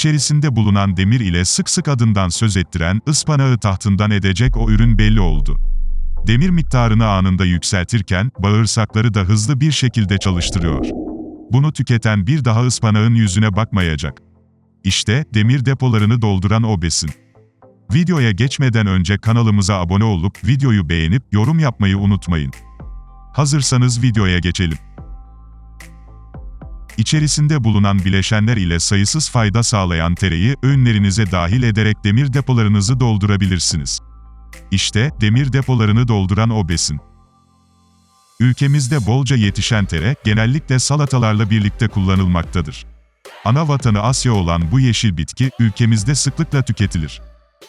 İçerisinde bulunan demir ile sık sık adından söz ettiren ıspanağı tahtından edecek o ürün belli oldu. Demir miktarını anında yükseltirken, bağırsakları da hızlı bir şekilde çalıştırıyor. Bunu tüketen bir daha ıspanağın yüzüne bakmayacak. İşte, demir depolarını dolduran o besin. Videoya geçmeden önce kanalımıza abone olup, videoyu beğenip, yorum yapmayı unutmayın. Hazırsanız videoya geçelim. İçerisinde bulunan bileşenler ile sayısız fayda sağlayan tereyi, öğünlerinize dahil ederek demir depolarınızı doldurabilirsiniz. İşte, demir depolarını dolduran o besin. Ülkemizde bolca yetişen tere, genellikle salatalarla birlikte kullanılmaktadır. Ana vatanı Asya olan bu yeşil bitki, ülkemizde sıklıkla tüketilir.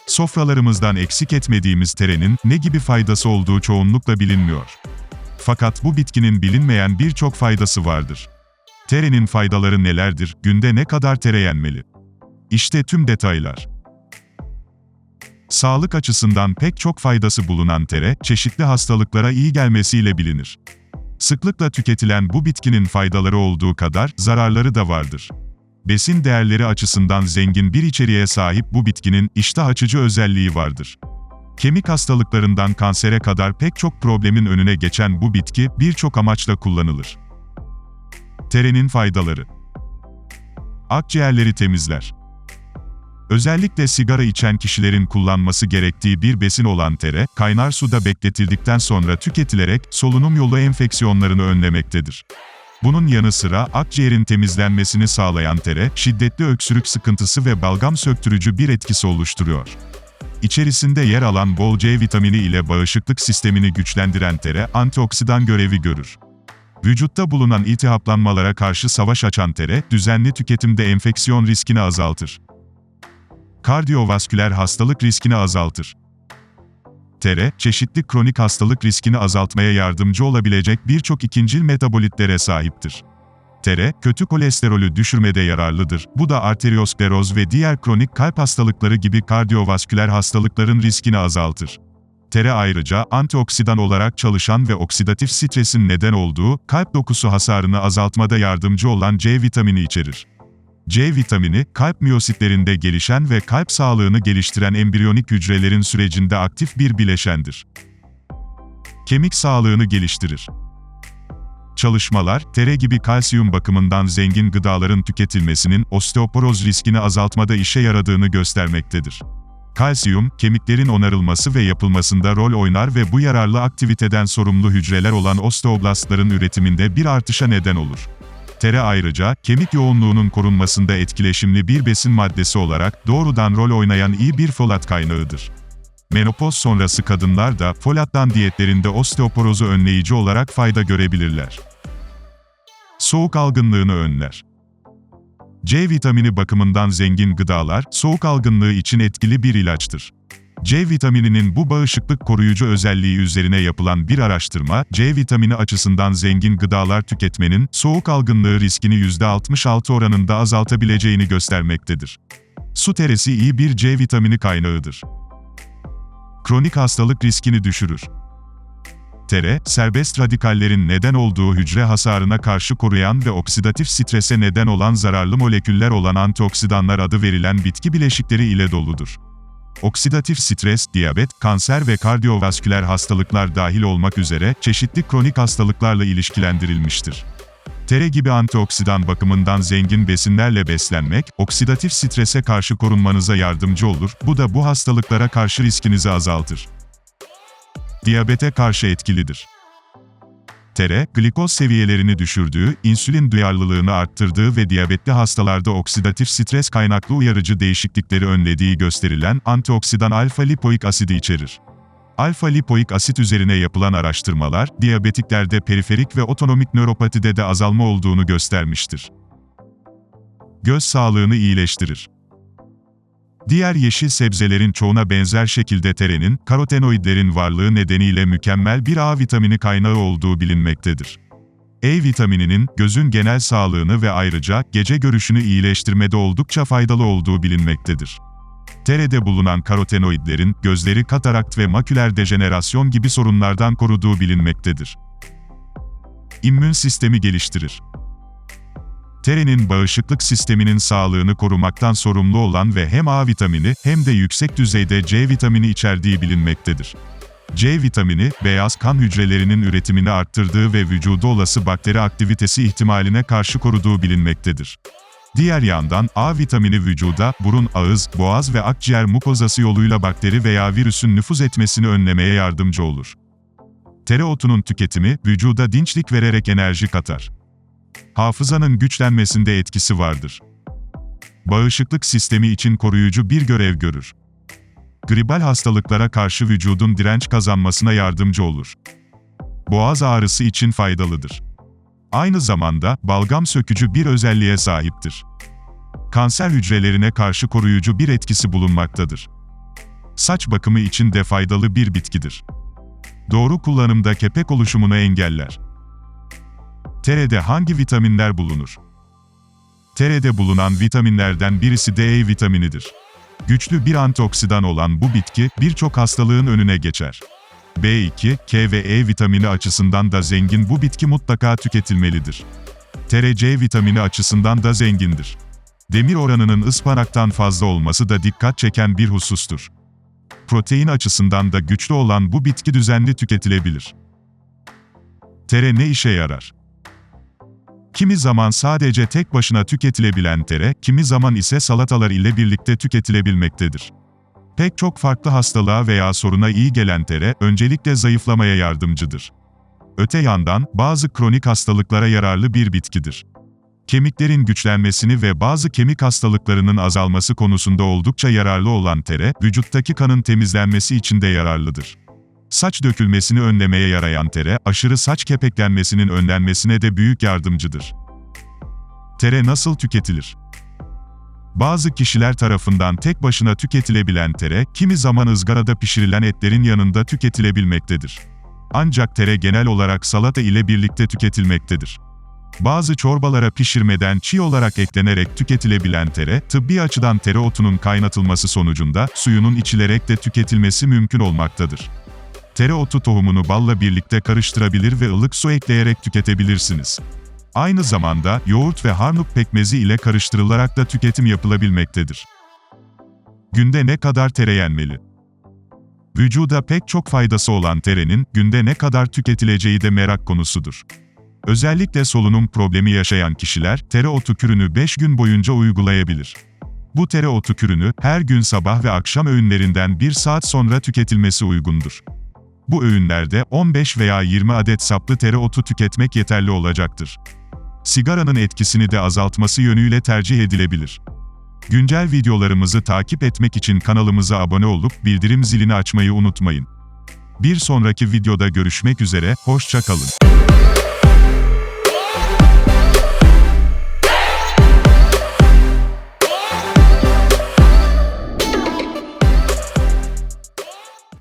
Sofralarımızdan eksik etmediğimiz terenin, ne gibi faydası olduğu çoğunlukla bilinmiyor. Fakat bu bitkinin bilinmeyen birçok faydası vardır. Terenin faydaları nelerdir, günde ne kadar tere yenmeli? İşte tüm detaylar. Sağlık açısından pek çok faydası bulunan tere, çeşitli hastalıklara iyi gelmesiyle bilinir. Sıklıkla tüketilen bu bitkinin faydaları olduğu kadar, zararları da vardır. Besin değerleri açısından zengin bir içeriğe sahip bu bitkinin, iştah açıcı özelliği vardır. Kemik hastalıklarından kansere kadar pek çok problemin önüne geçen bu bitki, birçok amaçla kullanılır. Terenin faydaları Akciğerleri temizler. Özellikle sigara içen kişilerin kullanması gerektiği bir besin olan tere, kaynar suda bekletildikten sonra tüketilerek solunum yolu enfeksiyonlarını önlemektedir. Bunun yanı sıra akciğerin temizlenmesini sağlayan tere, şiddetli öksürük sıkıntısı ve balgam söktürücü bir etkisi oluşturuyor. İçerisinde yer alan bol C vitamini ile bağışıklık sistemini güçlendiren tere, antioksidan görevi görür. Vücutta bulunan iltihaplanmalara karşı savaş açan tere, düzenli tüketimde enfeksiyon riskini azaltır. Kardiyovasküler hastalık riskini azaltır. Tere, çeşitli kronik hastalık riskini azaltmaya yardımcı olabilecek birçok ikincil metabolitlere sahiptir. Tere, kötü kolesterolü düşürmede yararlıdır. Bu da arterioskleroz ve diğer kronik kalp hastalıkları gibi kardiyovasküler hastalıkların riskini azaltır. Tere ayrıca antioksidan olarak çalışan ve oksidatif stresin neden olduğu kalp dokusu hasarını azaltmada yardımcı olan C vitamini içerir. C vitamini, kalp miyositlerinde gelişen ve kalp sağlığını geliştiren embriyonik hücrelerin sürecinde aktif bir bileşendir. Kemik sağlığını geliştirir. Çalışmalar, tere gibi kalsiyum bakımından zengin gıdaların tüketilmesinin osteoporoz riskini azaltmada işe yaradığını göstermektedir. Kalsiyum, kemiklerin onarılması ve yapılmasında rol oynar ve bu yararlı aktiviteden sorumlu hücreler olan osteoblastların üretiminde bir artışa neden olur. Tere ayrıca, kemik yoğunluğunun korunmasında etkileşimli bir besin maddesi olarak doğrudan rol oynayan iyi bir folat kaynağıdır. Menopoz sonrası kadınlar da folattan diyetlerinde osteoporozu önleyici olarak fayda görebilirler. Soğuk algınlığını önler. C vitamini bakımından zengin gıdalar, soğuk algınlığı için etkili bir ilaçtır. C vitamininin bu bağışıklık koruyucu özelliği üzerine yapılan bir araştırma, C vitamini açısından zengin gıdalar tüketmenin, soğuk algınlığı riskini %66 oranında azaltabileceğini göstermektedir. Su teresi iyi bir C vitamini kaynağıdır. Kronik hastalık riskini düşürür. Tere, serbest radikallerin neden olduğu hücre hasarına karşı koruyan ve oksidatif strese neden olan zararlı moleküller olan antioksidanlar adı verilen bitki bileşikleri ile doludur. Oksidatif stres, diyabet, kanser ve kardiyovasküler hastalıklar dahil olmak üzere çeşitli kronik hastalıklarla ilişkilendirilmiştir. Tere gibi antioksidan bakımından zengin besinlerle beslenmek, oksidatif strese karşı korunmanıza yardımcı olur, bu da bu hastalıklara karşı riskinizi azaltır. Diyabete karşı etkilidir. Tere, glikoz seviyelerini düşürdüğü, insülin duyarlılığını arttırdığı ve diyabetli hastalarda oksidatif stres kaynaklı uyarıcı değişiklikleri önlediği gösterilen antioksidan alfa-lipoik asidi içerir. Alfa-lipoik asit üzerine yapılan araştırmalar, diyabetiklerde periferik ve otonomik nöropatide de azalma olduğunu göstermiştir. Göz sağlığını iyileştirir. Diğer yeşil sebzelerin çoğuna benzer şekilde terenin, karotenoidlerin varlığı nedeniyle mükemmel bir A vitamini kaynağı olduğu bilinmektedir. E vitamininin, gözün genel sağlığını ve ayrıca gece görüşünü iyileştirmede oldukça faydalı olduğu bilinmektedir. Terede bulunan karotenoidlerin, gözleri katarakt ve maküler dejenerasyon gibi sorunlardan koruduğu bilinmektedir. İmmün sistemi geliştirir. Terenin bağışıklık sisteminin sağlığını korumaktan sorumlu olan ve hem A vitamini hem de yüksek düzeyde C vitamini içerdiği bilinmektedir. C vitamini, beyaz kan hücrelerinin üretimini arttırdığı ve vücuda olası bakteri aktivitesi ihtimaline karşı koruduğu bilinmektedir. Diğer yandan A vitamini vücuda burun, ağız, boğaz ve akciğer mukozası yoluyla bakteri veya virüsün nüfuz etmesini önlemeye yardımcı olur. Tereotunun tüketimi vücuda dinçlik vererek enerji katar. Hafızanın güçlenmesinde etkisi vardır. Bağışıklık sistemi için koruyucu bir görev görür. Gribal hastalıklara karşı vücudun direnç kazanmasına yardımcı olur. Boğaz ağrısı için faydalıdır. Aynı zamanda balgam sökücü bir özelliğe sahiptir. Kanser hücrelerine karşı koruyucu bir etkisi bulunmaktadır. Saç bakımı için de faydalı bir bitkidir. Doğru kullanımda kepek oluşumunu engeller. Terede hangi vitaminler bulunur? Terede bulunan vitaminlerden birisi E vitaminidir. Güçlü bir antioksidan olan bu bitki, birçok hastalığın önüne geçer. B2, K ve E vitamini açısından da zengin bu bitki mutlaka tüketilmelidir. Tere C vitamini açısından da zengindir. Demir oranının ıspanaktan fazla olması da dikkat çeken bir husustur. Protein açısından da güçlü olan bu bitki düzenli tüketilebilir. Tere ne işe yarar? Kimi zaman sadece tek başına tüketilebilen tere, kimi zaman ise salatalar ile birlikte tüketilebilmektedir. Pek çok farklı hastalığa veya soruna iyi gelen tere, öncelikle zayıflamaya yardımcıdır. Öte yandan, bazı kronik hastalıklara yararlı bir bitkidir. Kemiklerin güçlenmesini ve bazı kemik hastalıklarının azalması konusunda oldukça yararlı olan tere, vücuttaki kanın temizlenmesi için de yararlıdır. Saç dökülmesini önlemeye yarayan tere, aşırı saç kepeklenmesinin önlenmesine de büyük yardımcıdır. Tere nasıl tüketilir? Bazı kişiler tarafından tek başına tüketilebilen tere, kimi zaman ızgarada pişirilen etlerin yanında tüketilebilmektedir. Ancak tere genel olarak salata ile birlikte tüketilmektedir. Bazı çorbalara pişirmeden çiğ olarak eklenerek tüketilebilen tere, tıbbi açıdan tereotunun kaynatılması sonucunda suyunun içilerek de tüketilmesi mümkün olmaktadır. Tereotu tohumunu balla birlikte karıştırabilir ve ılık su ekleyerek tüketebilirsiniz. Aynı zamanda yoğurt ve harnut pekmezi ile karıştırılarak da tüketim yapılabilmektedir. Günde ne kadar tere yenmeli? Vücuda pek çok faydası olan terenin günde ne kadar tüketileceği de merak konusudur. Özellikle solunum problemi yaşayan kişiler tereotu kürünü 5 gün boyunca uygulayabilir. Bu tereotu kürünü her gün sabah ve akşam öğünlerinden 1 saat sonra tüketilmesi uygundur. Bu öğünlerde 15 veya 20 adet saplı tereotu tüketmek yeterli olacaktır. Sigaranın etkisini de azaltması yönüyle tercih edilebilir. Güncel videolarımızı takip etmek için kanalımıza abone olup bildirim zilini açmayı unutmayın. Bir sonraki videoda görüşmek üzere, hoşça kalın.